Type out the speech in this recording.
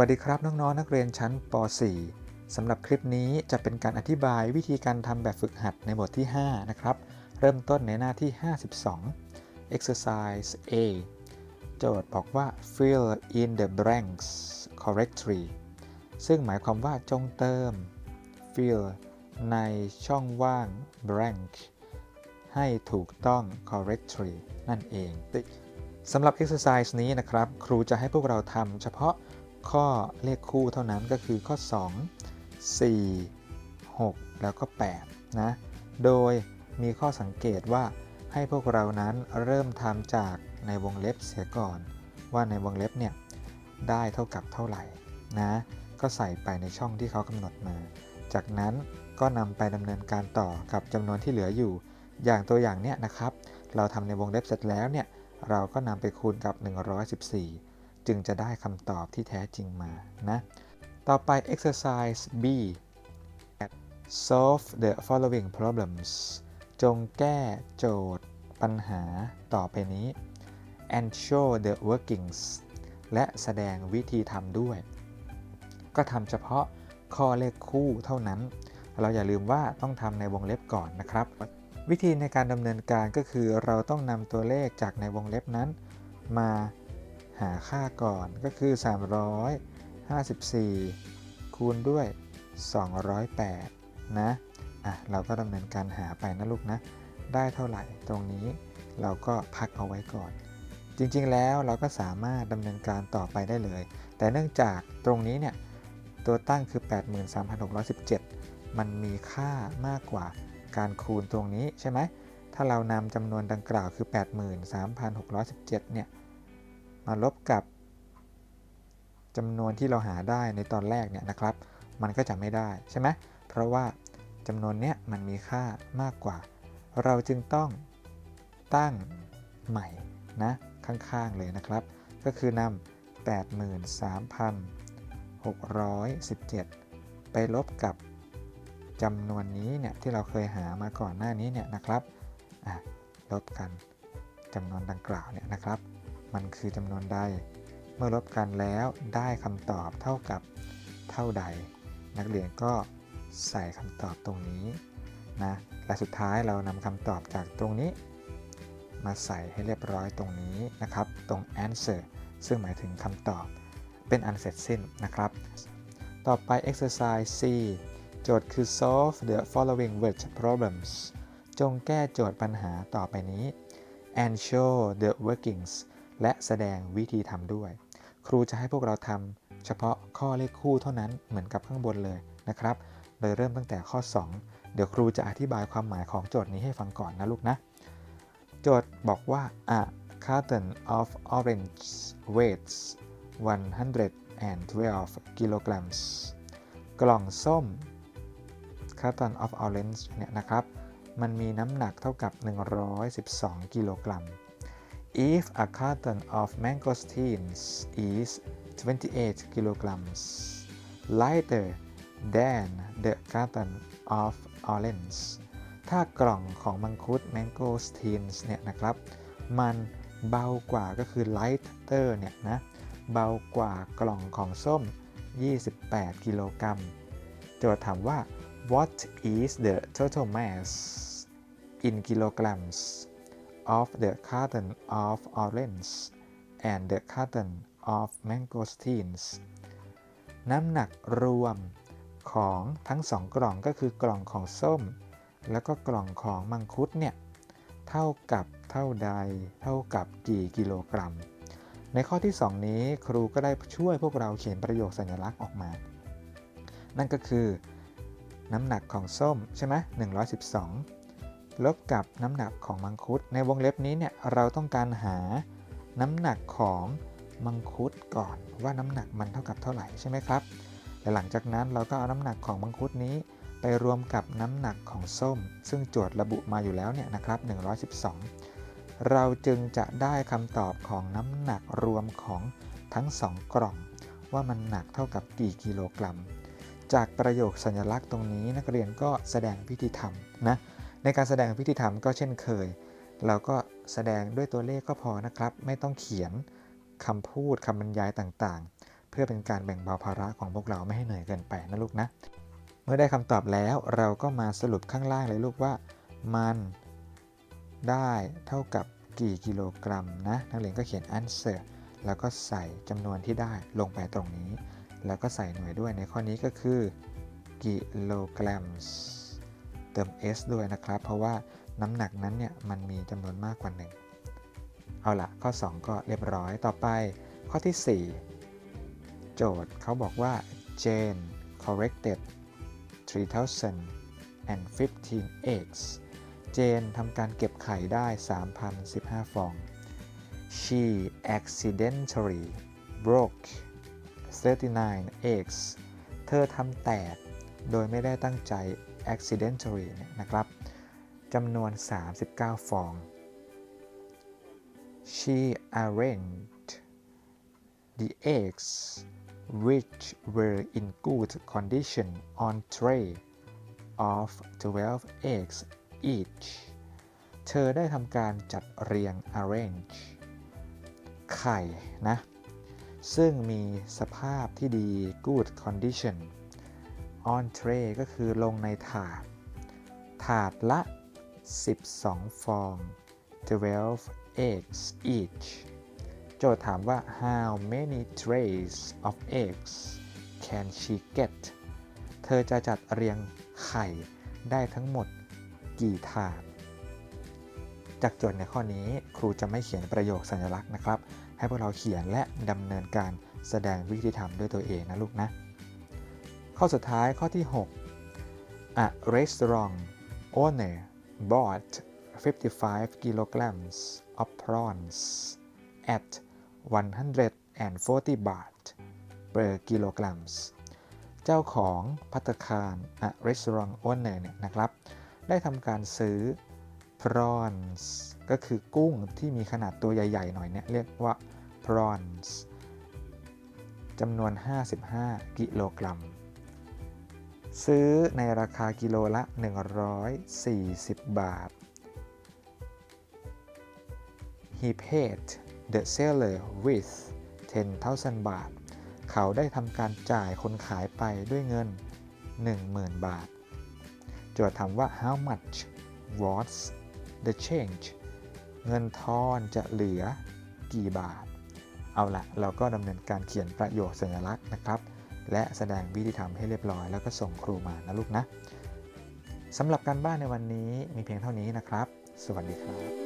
วัสดีครับน้องๆนนักเรียนชั้นป .4 สำหรับคลิปนี้จะเป็นการอธิบายวิธีการทำแบบฝึกหัดในบทที่ 5 นะครับ เริ่มต้นในหน้าที่ 52 exercise A โจทย์บอกว่า fill in the blanks correctly ซึ่งหมายความว่าจงเติม fill ในช่องว่าง blank ให้ถูกต้อง correctly นั่นเองสำหรับ exercise นี้นะครับ ครูจะให้พวกเราทำเฉพาะ ข้อเลขคู่เท่านั้นก็คือข้อ 2 4 6 แล้วก็8นะโดยมีข้อสังเกตว่าให้พวกเรานั้นเริ่มทำจากในวงเล็บเสียก่อน ว่าในวงเล็บเนี่ยได้เท่ากับเท่าไหร่นะก็ใส่ไปในช่องที่เขากำหนดมา จากนั้นก็นำไปดำเนินการต่อกับจำนวนที่เหลืออยู่ อย่างตัวอย่างเนี้ยนะครับ เราทำในวงเล็บเสร็จแล้วเนี่ยเราก็นำไปคูณกับ 114 จึงจะได้คำตอบที่แท้จริงมานะต่อไป exercise B solve the following problems จงแก้โจทย์ปัญหาต่อไปนี้ and show the workings และแสดงวิธีทำด้วย ก็ทำเฉพาะข้อเลขคู่เท่านั้น เราอย่าลืมว่าต้องทำในวงเล็บก่อนนะครับ วิธีในการดำเนินการก็คือเราต้องนำตัวเลขจากในวงเล็บนั้น มา หาค่าก่อนก็คือ 354 คูณด้วย 208 นะ อะ เราก็ดำเนินการหาไปนะลูกนะ ได้เท่าไหร่ตรงนี้เราก็พักเอาไว้ก่อน จริงๆแล้วเราก็สามารถดำเนินการต่อไปได้เลย แต่เนื่องจากตรงนี้เนี่ย ตัวตั้งคือ 83,617 มันมีค่ามากกว่าการคูณตรงนี้ใช่ไหม ถ้าเรานำจำนวนดังกล่าวคือ 83,617 เนี่ย มาลบกับจำนวนที่เราหาได้ในตอนแรกเนี่ยนะครับ มันก็จะไม่ได้ใช่ไหมเพราะว่าจำนวนเนี้ยมันมีค่ามากกว่า เราจึงต้องตั้งใหม่นะข้างๆเลยนะครับ ก็คือนำ83,617 ไปลบกับจำนวนนี้เนี่ยที่เราเคยหามาก่อนหน้านี้เนี่ยนะครับลบกันจำนวนดังกล่าวเนี่ยนะครับ มันคือจำนวนใด เมื่อลบกันแล้วได้คำตอบเท่ากับเท่าใด นักเรียนก็ใส่คำตอบตรงนี้นะ และสุดท้ายเรานำคำตอบจากตรงนี้ มาใส่ให้เรียบร้อยตรงนี้นะครับ ตรง answer ซึ่งหมายถึงคำตอบเป็นอันเสร็จสิ้นนะครับ ต่อไป exercise C โจทย์คือ solve the following word problems จงแก้โจทย์ปัญหาต่อไปนี้ and show the workings และแสดงวิธีทำด้วย ครูจะให้พวกเราทำเฉพาะข้อเลขคู่เท่านั้นเหมือนกับข้างบนเลยนะครับ โดยเริ่มตั้งแต่ข้อ 2 เดี๋ยวครูจะอธิบายความหมายของโจทย์นี้ให้ฟังก่อนนะลูกนะ โจทย์บอกว่า a carton of orange weighs 112 kilograms กล่องส้ม carton of orange เนี่ยนะครับ มันมีน้ำหนักเท่ากับ 112 กิโลกรัม if a carton of mangosteens is 28 kilograms lighter than the carton of orange ถ้ากล่องของมังคุด mangosteens เนี่ยนะครับ มันเบากว่าก็คือ lighter เนี่ยนะ เบากว่ากล่องของส้ม 28 กิโลกรัมโจทย์ถามว่า what is the total mass in kilograms of the carton of orange and the carton of mangosteens น้ำหนักรวมของทั้งสองกล่องก็คือกล่องของส้ม แล้วก็กล่องของมังคุดเนี่ย เท่ากับเท่าใด เท่ากับกี่กิโลกรัม ในข้อที่ 2 นี้ครูก็ได้ช่วยพวกเราเขียนประโยคสัญลักษณ์ออกมา นั่นก็คือ น้ำหนักของส้มใช่ไหม112 ลบกับน้ำหนักของมังคุด ในวงเล็บนี้เนี่ยเราต้องการหาน้ำหนักของมังคุดก่อนว่าน้ำหนักมันเท่ากับเท่าไหร่ใช่ไหมครับและหลังจากนั้นเราก็เอาน้ำหนักของมังคุดนี้ไปรวมกับน้ำหนักของส้ม ซึ่งโจทย์ระบุมาอยู่แล้วเนี่ยนะครับ 112 เราจึงจะได้คำตอบของน้ำหนักรวมของทั้ง 2 กล่อง ว่ามันหนักเท่ากับกี่กิโลกรัม จากประโยคสัญลักษณ์ตรงนี้นักเรียนก็แสดงพิธีทำนะ ในการแสดงพิธีทำก็เช่นเคย เราก็แสดงด้วยตัวเลขก็พอนะครับ ไม่ต้องเขียนคำพูดคำบรรยายต่างๆ เพื่อเป็นการแบ่งเบาภาระของพวกเราไม่ให้เหนื่อยเกินไปนะลูกนะ เมื่อได้คำตอบแล้วเราก็มาสรุปข้างล่างเลยลูกว่า มันได้เท่ากับกี่กิโลกรัมนะนักเรียนก็เขียน answer แล้วก็ใส่จำนวนที่ได้ลงไปตรงนี้ แล้วก็ใส่หน่วยด้วยในข้อนี้ก็คือกิโลกรัม เติม s ด้วยนะครับ เพราะว่าน้ำหนักนั้นเนี่ยมันมีจำนวนมากกว่า 1 เอาละข้อ 2 ก็เรียบร้อยต่อไป ข้อที่ 4 โจทย์เขาบอกว่า Jane corrected 3015 eggs เจนทำการเก็บไข่ได้ 3,015 ฟอง she accidentally broke 39 eggs เธอทำแตกโดยไม่ได้ตั้งใจ accidentally เนี่ยนะครับจำนวน 39 ฟอง she arranged the eggs which were in good condition on tray of 12 eggs each เธอได้ทำการจัดเรียง arrange ไข่นะ ซึ่งมีสภาพที่ดี good condition on tray ก็คือลงในถาด ถาดละ 12 ฟอง 12 eggs each โจทย์ถามว่า how many trays of eggs can she get เธอจะจัดเรียงไข่ได้ทั้งหมดกี่ถาด จากโจทย์ในข้อนี้ครูจะไม่เขียนประโยคสัญลักษณ์นะครับ ให้พวกเราเขียนและดำเนินการแสดงวิธีทำด้วยตัวเองนะลูกนะ ข้อสุดท้ายข้อที่ 6 A restaurant owner bought 55 kilograms of prawns at 140 baht per kilograms เจ้าของพัตตาคาร A restaurant owner เนี่ยนะครับ ได้ทำการซื้อ prawns ก็คือกุ้งที่มีขนาดตัวใหญ่ ๆ หน่อยเนี่ย เรียกว่า prawns จำนวน 55 กิโลกรัม ซื้อในราคากิโลละ 140 บาท He paid the seller with 10,000 บาท เขาได้ทำการจ่ายคนขายไปด้วยเงิน 10,000 บาท โจทย์ถามว่า how much was the change เงินทอนจะเหลือกี่บาท เอาละเราก็ดำเนินการเขียนประโยคสัญลักษณ์นะครับ และแสดงวิธีทำให้เรียบร้อย แล้วก็ส่งครูมานะลูกนะสำหรับการบ้านในวันนี้มีเพียงเท่านี้นะครับ สวัสดีครับ